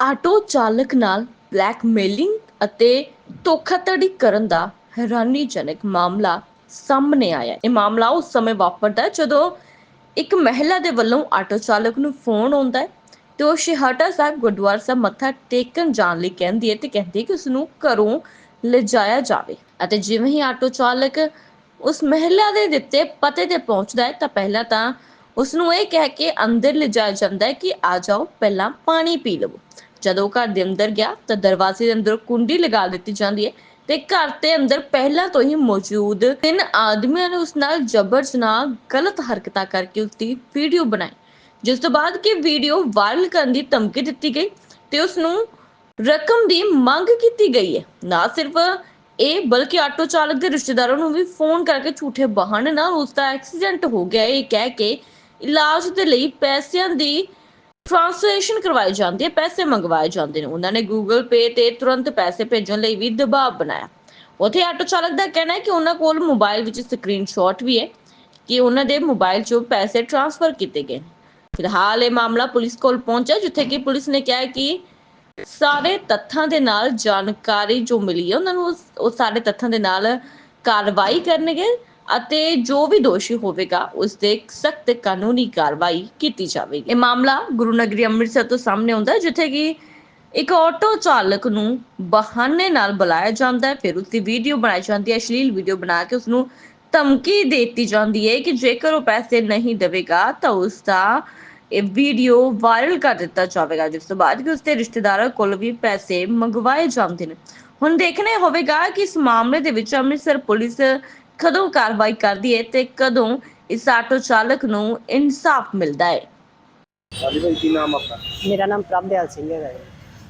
Auto ਚਾਲਕ ਨਾਲ blackmailing ਅਤੇ ਧੋਖਾਧੜੀ ਕਰਨ ਦਾ ਹੈਰਾਨੀਜਨਕ ਮਾਮਲਾ ਸਾਹਮਣੇ ਆਇਆ। ਇਹ ਮਾਮਲਾ ਉਸ ਸਮੇਂ ਵਾਪਰਦਾ ਜਦੋਂ ਇੱਕ ਮਹਿਲਾ ਦੇ ਵੱਲੋਂ ਆਟੋ ਚਾਲਕ ਨੂੰ ਫੋਨ ਆਉਂਦਾ ਹੈ ਤੇ ਉਹ ਸ਼ਿਹਾਟਾ ਸਾਹਿਬ ਗੁਰਦੁਆਰਾ ਸਾਹਿਬ ਮੱਥਾ ਟੇਕਣ ਜਾਣ ਲਈ ਕਹਿੰਦੀ ਹੈ ਤੇ ਕਹਿੰਦੀ ਹੈ ਕਿ ਉਸ ਨੂੰ ਘਰੋਂ ਲਿਜਾਇਆ ਜਾਵੇ। ਅਤੇ ਜਿਵੇਂ ਹੀ ਆਟੋ ਚਾਲਕ ਉਸ ਮਹਿਲਾ ਦੇ ਦਿੱਤੇ ਪਤੇ ਤੇ ਪਹੁੰਚਦਾ ਹੈ ਤਾਂ ਪਹਿਲਾਂ ਤਾਂ ਉਸ ਨੂੰ ਇਹ ਕਹਿ ਕੇ ਅੰਦਰ ਲਿਜਾਇਆ ਜਾਂਦਾ ਹੈ ਕਿ ਆ ਜਾਓ, ਪਹਿਲਾਂ ਪਾਣੀ ਪੀ ਲਵੋ। ਜਦੋਂ ਘਰ ਦੇ ਅੰਦਰ ਗਿਆ, ਤਾਂ ਦਰਵਾਜ਼ੇ ਦੇ ਅੰਦਰ ਕੁੰਡੀ ਲਗਾ ਦਿੱਤੀ ਜਾਂਦੀ ਹੈ ਤੇ ਘਰ ਦੇ ਅੰਦਰ ਪਹਿਲਾਂ ਤੋਂ ਹੀ ਮੌਜੂਦ ਤਿੰਨ ਆਦਮੀਆਂ ਨੇ ਉਸ ਨਾਲ ਜਬਰ ਜਨਾਹ ਗਲਤ ਹਰਕਤਾਂ ਕਰਕੇ ਉਸ ਦੀ ਵੀਡੀਓ ਬਣਾਈ। ਜਿਸ ਤੋਂ ਬਾਅਦ ਕਿ ਵੀਡੀਓ ਵਾਇਰਲ ਕਰਨ ਦੀ ਧਮਕੀ ਦਿੱਤੀ ਗਈ ਤੇ ਉਸ ਨੂੰ ਰਕਮ ਦੀ ਮੰਗ ਕੀਤੀ ਗਈ ਹੈ। ਨਾ ਸਿਰਫ ਇਹ, ਬਲਕਿ ਆਟੋ ਚਾਲਕ ਦੇ ਰਿਸ਼ਤੇਦਾਰਾਂ ਨੂੰ ਵੀ ਫੋਨ ਕਰਕੇ ਝੂਠੇ ਬਹਾਨੇ ਨਾਲ ਉਸ ਦਾ ਐਕਸੀਡੈਂਟ ਹੋ ਗਿਆ। ਇਹ ਕਹਿ ਕੇ ਇਲਾਜ ਦੇ ਲਈ ਪੈਸਿਆਂ ਦੀ ਟ੍ਰਾਂਸਲੇਸ਼ਨ ਕਰਵਾਈ ਜਾਂਦੀ ਹੈ, ਪੈਸੇ ਮੰਗਵਾਏ ਜਾਂਦੇ ਨੇ। ਉਹਨਾਂ ਨੇ ਗੂਗਲ ਪੇ ਤੇ ਤੁਰੰਤ ਪੈਸੇ ਭੇਜਣ ਲਈ ਵੀ ਦਬਾਅ ਬਣਾਇਆ। ਉਥੇ ਆਟੋ ਚਾਲਕ ਦਾ ਕਹਿਣਾ ਹੈ ਕਿ ਉਹਨਾਂ ਕੋਲ ਮੋਬਾਈਲ ਵਿੱਚ ਸਕਰੀਨਸ਼ਾਟ ਵੀ ਹੈ ਕਿ ਉਹਨਾਂ ਦੇ ਮੋਬਾਈਲ 'ਚੋਂ ਪੈਸੇ ਟ੍ਰਾਂਸਫਰ ਕੀਤੇ ਗਏ ਫਿਲਹਾਲ ਇਹ ਮਾਮਲਾ ਪੁਲਿਸ ਕੋਲ ਪਹੁੰਚਿਆ, ਜਿੱਥੇ ਕਿ ਪੁਲਿਸ ਨੇ ਕਿਹਾ ਕਿ ਸਾਰੇ ਤੱਥਾਂ ਦੇ ਨਾਲ ਜਾਣਕਾਰੀ ਜੋ ਮਿਲੀ ਹੈ, ਉਹਨਾਂ ਨੂੰ ਉਸ- ਉਹ ਸਾਰੇ ਤੱਥਾਂ ਦੇ ਨਾਲ ਕਾਰਵਾਈ ਕਰਨਗੇ। ਅਤੇ ਜੋ ਵੀ ਦੋਸ਼ੀ ਹੋਵੇਗਾ ਉਸ ਤੇ ਸਖਤ ਕਾਨੂੰਨੀ ਕਾਰਵਾਈ ਕੀਤੀ ਜਾਵੇਗੀ। ਇਹ ਮਾਮਲਾ ਗੁਰੂ ਨਗਰੀ ਅੰਮ੍ਰਿਤਸਰ ਤੋਂ ਸਾਹਮਣੇ ਆਉਂਦਾ ਹੈ, ਜਿੱਥੇ ਕਿ ਇੱਕ ਆਟੋ ਚਾਲਕ ਨੂੰ ਬਹਾਨੇ ਨਾਲ ਬੁਲਾਇਆ ਜਾਂਦਾ ਹੈ, ਫਿਰ ਉਸ ਦੀ ਵੀਡੀਓ ਬਣਾਈ ਜਾਂਦੀ ਹੈ, ਅਸ਼ਲੀਲ ਵੀਡੀਓ ਬਣਾ ਕੇ ਉਸ ਨੂੰ ਧਮਕੀ ਦਿੱਤੀ ਜਾਂਦੀ ਹੈ ਕਿ ਜੇਕਰ ਉਹ ਪੈਸੇ ਨਹੀਂ ਦੇਵੇਗਾ, ਤਾਂ ਉਸ ਦਾ ਇਹ ਵੀਡੀਓ ਵਾਇਰਲ ਕਰ ਦਿੱਤਾ ਜਾਵੇਗਾ, ਜਿਸ ਤੋਂ ਬਾਅਦ ਕਿ ਉਸਦੇ ਰਿਸ਼ਤੇਦਾਰਾਂ ਕੋਲ ਵੀ ਪੈਸੇ ਮੰਗਵਾਏ ਜਾਂਦੇ ਨੇ। ਹੁਣ ਦੇਖਣਾ ਹੋਵੇਗਾ ਕਿ ਇਸ ਮਾਮਲੇ ਦੇ ਵਿੱਚ ਅੰਮ੍ਰਿਤਸਰ ਪੁਲਿਸ ਕਦੋਂ ਕਾਰਵਾਈ ਕਰਦੀ ਹੈ ਤੇ ਕਦੋਂ ਇਸ ਆਟੋ ਚਾਲਕ ਨੂੰ ਇਨਸਾਫ ਮਿਲਦਾ ਹੈ? ਹਾਂਜੀ ਭਾਈ ਕੀ ਨਾਮ ਆਪਣਾ? ਮੇਰਾ ਨਾਮ ਪ੍ਰਭਦਿਆਲ ਸਿੰਘ ਹੈਗਾ ਜੀ।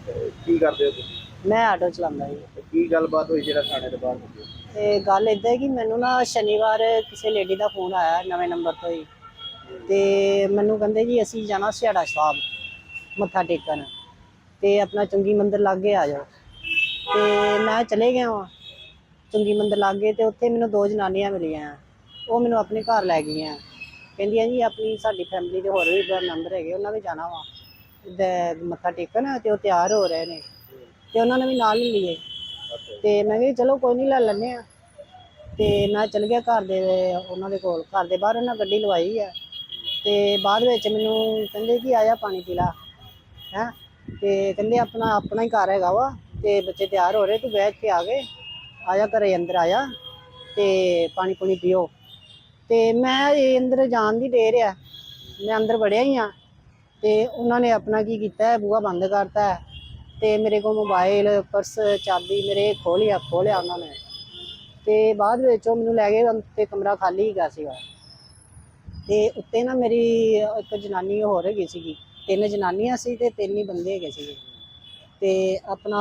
ਤੇ ਕੀ ਕਰਦੇ ਹੋ ਤੁਸੀਂ? ਮੈਂ ਆਟੋ ਚਲਾਉਂਦਾ ਜੀ। ਤੇ ਕੀ ਗੱਲਬਾਤ ਹੋਈ ਜਿਹੜਾ ਥਾਣੇ ਦੇ ਬਾਹਰ ਹੋਈ ਤੇ ਗੱਲ ਇਦਾਂ ਹੈ ਕਿ ਮੈਨੂੰ ਨਾ ਸ਼ਨੀਵਾਰ ਕਿਸੇ ਲੇਡੀ ਦਾ ਫੋਨ ਆਇਆ ਨਵੇਂ ਨੰਬਰ ਤੋਂ ਹੀ। ਤੇ ਮੈਨੂੰ ਕਹਿੰਦੇ ਜੀ ਅਸੀਂ ਜਾਣਾ ਸਿਆੜਾ ਸਾਹਿਬ ਮੱਥਾ ਟੇਕਣ। ਤੇ ਆਪਣਾ ਚੰਗੀ ਮੰਦਿਰ ਲਾਗੇ ਆ ਜਾਓ। ਤੇ ਮੈਂ ਚਲੇ ਗਿਆ ਵਾਂ। ਚੰਗੀ ਮੰਦਿਰ ਲਾਗੇ ਤੇ ਉੱਥੇ ਮੈਨੂੰ ਦੋ ਜਨਾਨੀਆਂ ਮਿਲੀਆਂ। ਉਹ ਮੈਨੂੰ ਆਪਣੇ ਘਰ ਲੈ ਗਈਆਂ। ਕਹਿੰਦੀਆਂ ਜੀ, ਆਪਣੀ ਸਾਡੀ ਫੈਮਿਲੀ ਦੇ ਹੋਰ ਵੀ ਮੈਂਬਰ ਹੈਗੇ, ਉਹਨਾਂ ਵੀ ਜਾਣਾ ਵਾ। ਤੇ ਮੱਥਾ ਟੇਕਣ ਤੇ ਉਹ ਤਿਆਰ ਹੋ ਰਹੇ ਨੇ। ਤੇ ਉਹਨਾਂ ਨੇ ਵੀ ਨਾਲ ਹੀ ਲਈਏ ਤੇ ਮੈਂ ਕਿਹਾ, ਚਲੋ ਕੋਈ ਨਹੀਂ ਲੈ ਲੈਂਦੇ ਆ ਤੇ ਮੈਂ ਚਲ ਗਿਆ ਘਰ ਦੇ, ਉਹਨਾਂ ਦੇ ਕੋਲ। ਘਰ ਦੇ ਬਾਹਰ ਉਹਨਾਂ ਗੱਡੀ ਲਵਾਈ ਆ। ਤੇ ਬਾਅਦ ਵਿੱਚ ਮੈਨੂੰ ਕਹਿੰਦੇ ਕਿ ਆਇਆ ਪਾਣੀ ਪੀ ਲਾ। ਹੈ? ਤੇ ਕਹਿੰਦੇ, ਆਪਣਾ ਆਪਣਾ ਹੀ ਘਰ ਹੈਗਾ ਵਾ। ਤੇ ਬੱਚੇ ਤਿਆਰ ਹੋ ਰਹੇ, ਤੂੰ ਬੈਠ ਕੇ ਆ ਗਏ ਆਇਆ, ਘਰੇ ਅੰਦਰ ਆਇਆ ਤੇ ਪਾਣੀ ਪੁਣੀ ਪੀਓ। ਤੇ ਮੈਂ ਇਹ ਅੰਦਰ ਜਾਣ ਦੀ ਦੇਰ ਆ। ਮੈਂ ਅੰਦਰ ਵੜਿਆ ਹੀ ਆ ਤੇ ਉਹਨਾਂ ਨੇ ਆਪਣਾ ਕੀ ਕੀਤਾ ਹੈ, ਬੂਹਾ ਬੰਦ ਕਰਤਾ ਹੈ ਤੇ ਮੇਰੇ ਕੋਲ ਮੋਬਾਈਲ ਪਰਸ ਚਾਬੀ ਮੇਰੇ ਖੋਲਿਆ ਖੋਲਿਆ ਉਹਨਾਂ ਨੇ। ਤੇ ਬਾਅਦ ਵਿੱਚ ਉਹ ਮੈਨੂੰ ਲੈ ਗਏ ਤੇ ਕਮਰਾ ਖਾਲੀ ਹੀਗਾ ਸੀਗਾ। ਤੇ ਉੱਤੇ ਨਾ ਮੇਰੀ ਇੱਕ ਜਨਾਨੀ ਹੋਰ ਹੈਗੀ ਸੀਗੀ। ਤਿੰਨ ਜਨਾਨੀਆਂ ਸੀ ਤੇ ਤਿੰਨ ਹੀ ਬੰਦੇ ਹੈਗੇ ਸੀਗੇ। ਤੇ ਆਪਣਾ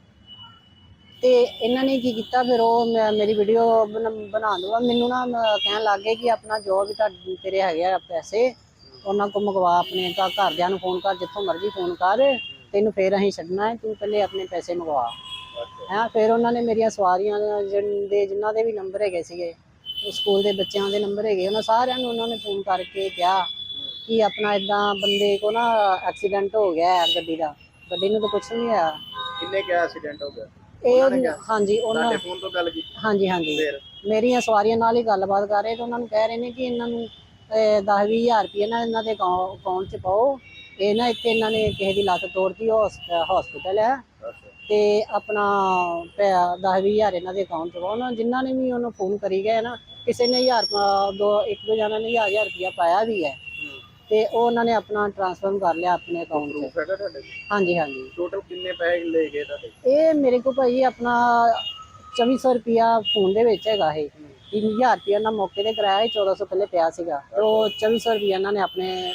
ਤੇ ਇਹਨਾਂ ਨੇ ਕੀ ਕੀਤਾ ਫਿਰ ਉਹ ਮੈਂ- ਮੇਰੀ ਵੀਡੀਓ ਬਣਾ ਦੂਗਾ ਮੈਨੂੰ ਨਾ ਮ- ਕਹਿਣ ਲੱਗ ਗਏ ਕਿ ਆਪਣਾ ਜੋ ਵੀ ਤੁਹਾਡੇ ਤੇਰੇ ਹੈਗੇ ਆ ਪੈਸੇ। ਉਹਨਾਂ ਕੋ ਮੰਗਵਾ ਆਪਣੇ ਘਰ ਘਰਦਿਆਂ ਨੂੰ ਫੋਨ ਕਰ ਜਿੱਥੋਂ ਮਰਜ਼ੀ ਫੋਨ ਕਰ। ਤੈਨੂੰ ਫੇਰ ਅਸੀਂ ਛੱਡਣਾ ਹੈ ਤੂੰ ਪਹਿਲੇ ਆਪਣੇ ਪੈਸੇ ਮੰਗਵਾ। ਹੈਂ ਫਿਰ ਉਹਨਾਂ ਨੇ ਮੇਰੀਆਂ ਸਵਾਰੀਆਂ ਜਿਨ- ਦੇ ਜਿਨ੍ਹਾਂ ਦੇ ਵੀ ਨੰਬਰ ਹੈਗੇ ਸੀਗੇ ਉਹ ਸਕੂਲ ਦੇ ਬੱਚਿਆਂ ਦੇ ਨੰਬਰ ਹੈਗੇ ਉਹਨਾਂ ਸਾਰਿਆਂ ਨੂੰ ਉਹਨਾਂ ਨੇ ਫੋਨ ਕਰਕੇ ਕਿਹਾ ਕਿ ਆਪਣਾ ਇਦਾਂ ਬੰਦੇ ਕੋ ਨਾ ਐਕਸੀਡੈਂਟ ਹੋ ਗਿਆ ਹੈ ਗੱਡੀ ਦਾ। ਗੱਡੀ ਨੂੰ ਤਾਂ ਕੁਝ ਨਹੀਂ ਹੋਇਆ। ਕਿੰਨੇ ਕਿਹਾ ਐਕਸੀਡੈਂਟ ਹੋ ਗਿਆ ਇਹ ਉਹ-? ਹਾਂਜੀ ਉਹਨਾਂ ਫੋਨ ਤੋਂ ਗੱਲ ਕੀਤੀ। ਹਾਂਜੀ ਹਾਂਜੀ। ਮੇਰੀਆਂ ਸਵਾਰੀਆਂ ਨਾਲ ਹੀ ਗੱਲਬਾਤ ਕਰ ਰਹੇ ਤੇ ਉਹਨਾਂ ਨੂੰ ਕਹਿ ਰਹੇ ਨੇ ਕਿ ਇਹਨਾਂ ਨੂੰ 10 ਹਜ਼ਾਰ ਰੁਪਏ ਨਾ ਇਹਨਾਂ ਦੇ ਅਕਾਊਂਟ 'ਚ ਪਾਓ। ਇਹ ਨਾ ਇੱਥੇ ਇਹਨਾਂ ਨੇ ਕਿਸੇ ਦੀ ਲੱਤ ਤੋੜਤੀ ਹਸਪੀਟਲ ਹੈ। ਤੇ ਆਪਣਾ 10 ਹਜ਼ਾਰ ਇਹਨਾਂ ਦੇ ਅਕਾਊਂਟ 'ਚ ਪਾਓ। ਨਾ ਜਿਨ੍ਹਾਂ ਨੇ ਵੀ ਉਹਨੂੰ ਫੋਨ ਕਰੀ ਗਏ ਨਾ ਕਿਸੇ ਨੇ ਹਜ਼ਾਰ ਪਾ- ਦੋ ਇੱਕ ਦੋ ਜਣਾਂ ਨੇ ਹਜ਼ਾਰ ਹਜ਼ਾਰ ਰੁਪਇਆ ਪਾਇਆ ਵੀ ਹੈ। ਤੇ ਉਹ ਉਹਨਾਂ ਨੇ ਆਪਣਾ ਟ੍ਰਾਂਸਫਰ ਕਰ ਲਿਆ ਆਪਣੇ ਅਕਾਊਂਟ 'ਚ। ਪ੍ਰੂਫ ਹੈਗਾ ਤੁਹਾਡੇ ਹਾਂਜੀ ਹਾਂਜੀ। ਟੋਟਲ ਕਿੰਨੇ ਪੈਸੇ ਲੈ ਗਏ ਤੁਹਾਡੇ? ਇਹ ਮੇਰੇ ਕੋਲ ਭਾਈ ਆਪਣਾ 2400 ਰੁਪਿਆ ਫੋਨ ਦੇ ਵਿੱਚ ਹੈਗਾ ਇਹ। 3000 ਰੁਪਿਆ ਨਾ ਮੌਕੇ ਤੇ ਕਰਾਇਆ ਸੀ 1400 ਪਹਿਲੇ ਪਿਆ ਸੀਗਾ। ਤੇ ਉਹ 2400 ਰੁਪਿਆ ਇਹਨਾਂ ਨੇ ਆਪਣੇ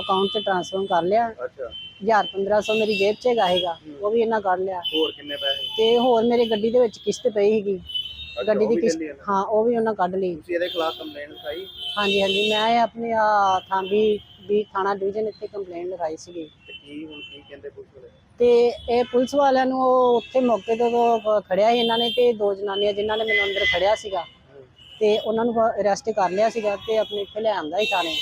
ਅਕਾਊਂਟ 'ਚ ਟ੍ਰਾਂਸਫਰ ਕਰ ਲਿਆ। ਅੱਛਾ। ਹਜ਼ਾਰ 1500 ਮੇਰੀ ਜੇਬ 'ਚ ਹੈਗਾ ਹੈਗਾ ਉਹ ਵੀ ਇਹਨਾਂ ਕੱਢ ਲਿਆ। ਹੋਰ ਕਿੰਨੇ ਪੈਸੇ? ਤੇ ਹੋਰ ਮੇਰੇ ਗੱਡੀ ਦੇ ਵਿੱਚ ਕਿਸ਼ਤ ਪਈ ਸੀਗੀ। ਗੱਡੀ ਦੀ ਕਿਸ਼ਤ। ਹਾਂ ਉਹ ਵੀ ਉਹਨਾਂ ਕੱਢ ਲਈ। ਤੁਸੀਂ ਇਹਦੇ ਖਿਲਾਫ ਕੰਪਲੇਂਟ ਲਿਖਾਈ? ਹਾਂਜੀ ਹਾਂਜੀ ਮੈਂ ਆਪਣੇ ਆ ਥਾਂਬੀ ਵੀ ਥਾਣਾ ਡਿਵੀਜ਼ਨ ਇੱਥੇ ਕੰਪਲੇਂਟ ਲਿਖਾਈ ਸੀਗੀ। ਤੇ ਕੀ ਹੁਣ ਕੀ ਕਹਿੰਦੇ ਪੁਲਿਸ ਵਾਲੇ? ਤੇ ਇਹ ਪੁਲਿਸ ਵਾਲਿਆਂ ਨੂੰ ਉਹ ਉੱਥੇ ਮੌਕੇ ਤੇ ਉਹ ਖੜਿਆ ਸੀ ਇਹਨਾਂ ਨੇ ਤੇ ਦੋ ਜਨਾਨੀਆਂ ਜਿਨ੍ਹਾਂ ਨੇ ਮੈਨੂੰ ਅੰਦਰ ਖੜਿਆ ਸੀਗਾ। ਤੇ ਉਹਨਾਂ ਨੂੰ ਅਰੈਸਟ ਕਰ ਲਿਆ ਸੀਗਾ ਤੇ ਆਪਣੇ ਇੱਥੇ ਲੈ ਆਂਦਾ ਸੀ ਥਾਣੇ।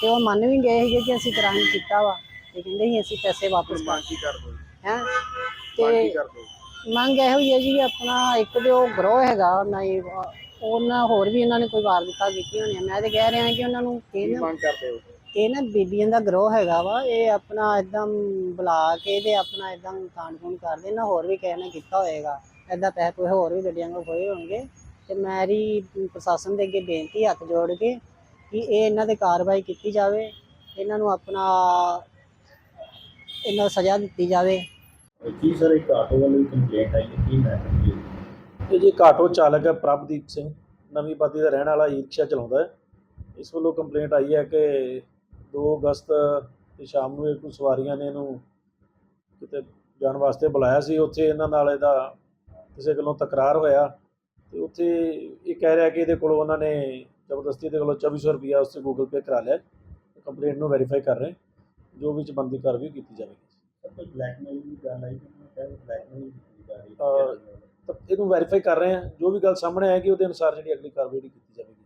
ਤੇ ਉਹ ਮੰਨ ਵੀ ਗਏ ਸੀਗੇ ਕਿ ਅਸੀਂ ਕ੍ਰਾਈਮ ਕੀਤਾ ਵਾ। ਤੇ ਕਹਿੰਦੇ ਸੀ ਅਸੀਂ ਪੈਸੇ ਵਾਪਸ ਹੁਣ ਮੰਗ ਕੀ ਕਰ ਦੋ ਹੈ? ਤੇ ਕਰ ਦੋ ਮੰਗ ਇਹੋ ਹੀ ਹੈ ਜੀ ਆਪਣਾ ਇੱਕ ਤੇ ਉਹ ਗਰੋਹ ਹੈਗਾ ਨਹੀਂ ਉਹਨਾਂ ਹੋਰ ਵੀ ਇਹਨਾਂ ਨੇ ਕੋਈ ਵਾਰਦਾਤਾਂ ਕੀਤੀਆਂ ਹੋਣੀਆਂ ਮੈਂ ਤੇ ਕਹਿ ਰਿਹਾ ਕਿ ਉਹਨਾਂ ਨੂੰ ਕੀ ਇਹ ਨਾ ਮੰਗ ਕਰਦੇ ਹੋ? ਇਹ ਨਾ ਬੀਬੀਆਂ ਦਾ ਗਰੋਹ ਹੈਗਾ ਵਾ ਇਹ ਆਪਣਾ ਇਦਾਂ ਬੁਲਾ ਕੇ ਤੇ ਆਪਣਾ ਇਦਾਂ ਕਾਂਡ ਕੂੰਡ ਕਰਦੇ ਨਾ ਹੋਰ ਵੀ ਕਿਸੇ ਨੇ ਕੀਤਾ ਹੋਏਗਾ। ਇਦਾਂ ਪੈਸੇ ਕੋਈ ਹੋਰ ਵੀ ਗੱਡੀਆਂ ਕੋ ਖੋਏ ਹੋਣਗੇ। ਤੇ ਮੇਰੀ ਪ੍ਰਸ਼ਾਸਨ ਦੇ ਅੱਗੇ ਬੇਨਤੀ ਹੱਥ ਜੋੜ ਕੇ ਕਿ ਇਹ ਇਹਨਾਂ ਤੇ ਕਾਰਵਾਈ ਕੀਤੀ ਜਾਵੇ ਇਹਨਾਂ ਨੂੰ ਆਪਣਾ ਇਹਨਾਂ ਨੂੰ ਸਜ਼ਾ ਦਿੱਤੀ ਜਾਵੇ। ਕੀ ਸਰ ਇੱਕ ਆਟੋ ਵਾਲੀ ਕੰਪਲੇਂਟ ਆਈ ਹੈ? ਕੀ ਮੈਟਰ ਕੀ ਇਹ ਜੀ ਇੱਕ ਆਟੋ ਚਾਲਕ ਹੈ ਪ੍ਰਭਦੀਪ ਸਿੰਘ, ਨਵੀਂ ਬਾਦੀ ਦਾ ਰਹਿਣ ਵਾਲਾ ਈ ਰਿਕਸ਼ਾ ਚਲਾਉਂਦਾ ਹੈ। ਇਸ ਵੱਲੋਂ ਕੰਪਲੇਂਟ ਆਈ ਹੈ ਕਿ 2 ਅਗਸਤ ਦੀ ਸ਼ਾਮ ਨੂੰ ਇੱਕ ਸਵਾਰੀਆਂ ਨੇ ਇਹਨੂੰ ਕਿਤੇ ਜਾਣ ਵਾਸਤੇ ਬੁਲਾਇਆ ਸੀ। ਉੱਥੇ ਇਹਨਾਂ ਨਾਲ ਇਹਦਾ ਕਿਸੇ ਗੱਲੋਂ ਤਕਰਾਰ ਹੋਇਆ ਤੇ ਉੱਥੇ ਇਹ ਕਹਿ ਰਿਹਾ ਕਿ ਇਹਦੇ ਕੋਲੋਂ ਉਹਨਾਂ ਨੇ ਜ਼ਬਰਦਸਤੀ ਇਹਦੇ ਕੋਲੋਂ 2400 ਰੁਪਇਆ ਉਸ ਤੇ ਗੂਗਲ ਪੇ ਕਰਾ ਲਿਆ। ਕੰਪਲੇਂਟ ਨੂੰ ਵੈਰੀਫਾਈ ਕਰ ਰਹੇ ਜੋ ਵਿੱਚ ਚ ਬਣਦੀ ਕਾਰਵਾਈ ਕੀਤੀ ਜਾਵੇਗੀ। ਸਰ ਕੋਈ ਬਲੈਕਮੇਲ ਦੀ ਗੱਲ ਆਈ? ਕਿ ਮੈਂ ਕਹਿੰਦਾ ਬਲੈਕਮੇਲ ਕੀਤੀ ਜਾ ਰਹੀ ਅਹ, ਤਾਂ ਇਹਨੂੰ ਵੈਰੀਫਾਈ ਕਰ ਰਹੇ ਹਾਂ। ਜੋ ਵੀ ਗੱਲ ਸਾਹਮਣੇ ਆਏਗੀ ਉਹਦੇ ਅਨੁਸਾਰ ਜਿਹੜੀ ਅਗਲੀ ਕਾਰਵਾਈ ਜਿਹੜੀ ਕੀਤੀ ਜਾਵੇਗੀ।